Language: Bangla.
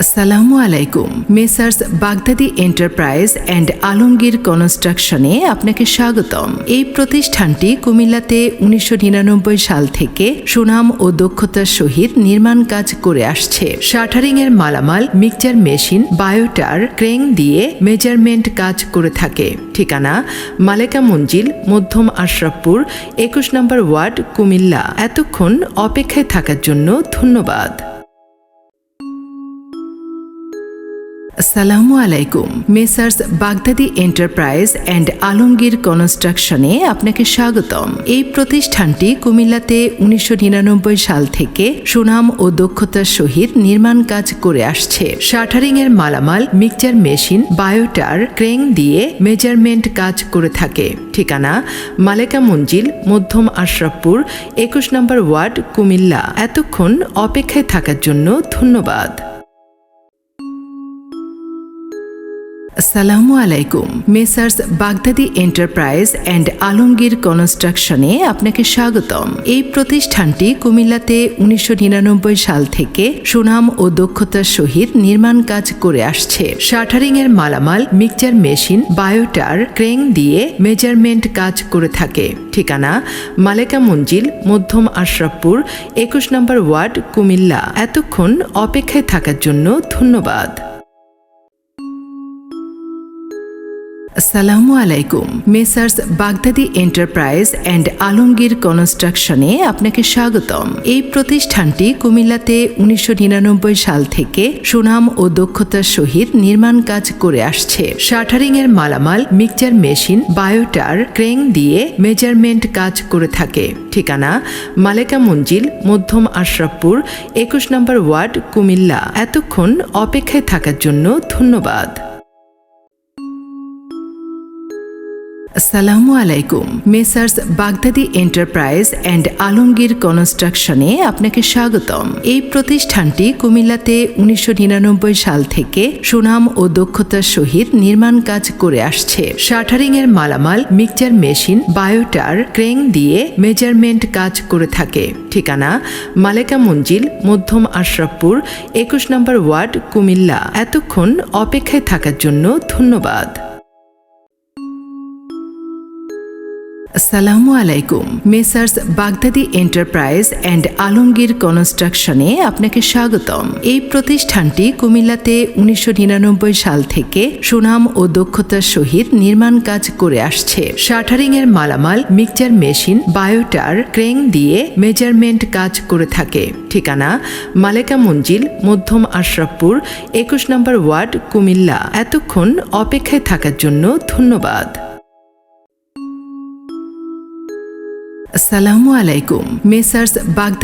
আসসালামু আলাইকুম। Messrs Baghdadi enterprise and Alamgir কনস্ট্রাকশনে আপনাকে স্বাগতম। এই প্রতিষ্ঠানটি কুমিল্লাতে উনিশশো নিরানব্বই সাল থেকে সুনাম ও দক্ষতার সহিত নির্মাণ কাজ করে আসছে। শাটারিং এর মালামাল, মিক্সচার মেশিন, বায়োটার ক্রেং দিয়ে মেজারমেন্ট কাজ করে থাকে। ঠিকানা, মালেকা মঞ্জিল, মধ্যম আশরাফপুর, একুশ নম্বর ওয়ার্ড কুমিল্লা। এতক্ষণ অপেক্ষায় থাকার জন্য ধন্যবাদ। আসসালামু আলাইকুম messrs Baghdadi enterprise and Alamgir কনস্ট্রাকশনে আপনাকে স্বাগতম। এই প্রতিষ্ঠানটি কুমিল্লাতে উনিশশো নিরানব্বই সাল থেকে সুনাম ও দক্ষতার সহিত নির্মাণ কাজ করে আসছে। শাটারিং এর মালামাল, মিক্সচার মেশিন, বায়োটার ক্রেং দিয়ে মেজারমেন্ট কাজ করে থাকে। ঠিকানা, মালেকা মঞ্জিল, মধ্যম আশরাফপুর, একুশ নম্বর ওয়ার্ড, কুমিল্লা। এতক্ষণ অপেক্ষায় থাকার জন্য ধন্যবাদ। আসসালামু আলাইকুম messrs Baghdadi enterprise and Alamgir কনস্ট্রাকশনে আপনাকে স্বাগতম। এই প্রতিষ্ঠানটি কুমিল্লাতে উনিশশো নিরানব্বই সাল থেকে সুনাম ও দক্ষতার সহিত নির্মাণ কাজ করে আসছে। শাটারিং এর মালামাল, মিক্সচার মেশিন, বায়োটার ক্রেং দিয়ে মেজারমেন্ট কাজ করে থাকে। ঠিকানা, মালেকা মঞ্জিল, মধ্যম আশরাফপুর, একুশ নম্বর ওয়ার্ড কুমিল্লা। এতক্ষণ অপেক্ষায় থাকার জন্য ধন্যবাদ। আসসালামু আলাইকুম messrs Baghdadi enterprise and Alamgir কনস্ট্রাকশনে আপনাকে স্বাগতম। এই প্রতিষ্ঠানটি কুমিল্লাতে উনিশশো নিরানব্বই সাল থেকে সুনাম ও দক্ষতার সহিত নির্মাণ কাজ করে আসছে। শাটারিং এর মালামাল, মিক্সচার মেশিন, বায়োটার ক্রেং দিয়ে মেজারমেন্ট কাজ করে থাকে। ঠিকানা, মালেকা মঞ্জিল, মধ্যম আশরাফপুর, একুশ নম্বর ওয়ার্ড কুমিল্লা। এতক্ষণ অপেক্ষায় থাকার জন্য ধন্যবাদ। আসসালামু আলাইকুম messrs Baghdadi enterprise and Alamgir কনস্ট্রাকশনে আপনাকে স্বাগতম। এই প্রতিষ্ঠানটি কুমিল্লাতে উনিশশো নিরানব্বই সাল থেকে সুনাম ও দক্ষতার সহিত নির্মাণ কাজ করে আসছে। শাটারিং এর মালামাল, মিক্সচার মেশিন, বায়োটার ক্রেং দিয়ে মেজারমেন্ট কাজ করে থাকে। ঠিকানা, মালেকা মঞ্জিল, মধ্যম আশরাফপুর, একুশ নম্বর ওয়ার্ড কুমিল্লা। এতক্ষণ অপেক্ষায় থাকার জন্য ধন্যবাদ। আসসালামু আলাইকুম messrs Baghdadi enterprise and Alamgir কনস্ট্রাকশনে আপনাকে স্বাগতম। এই প্রতিষ্ঠানটি কুমিল্লাতে উনিশশো নিরানব্বই সাল থেকে সুনাম ও দক্ষতার সহিত নির্মাণ কাজ করে আসছে। শাটারিং এর মালামাল, মিক্সচার মেশিন, বায়োটার ক্রেং দিয়ে মেজারমেন্ট কাজ করে থাকে। ঠিকানা, মালেকা মঞ্জিল, মধ্যম আশরাফপুর, একুশ নম্বর ওয়ার্ড কুমিল্লা। এতক্ষণ অপেক্ষায় থাকার জন্য ধন্যবাদ। আসসালামু আলাইকুম মেসার্স বাগদাদি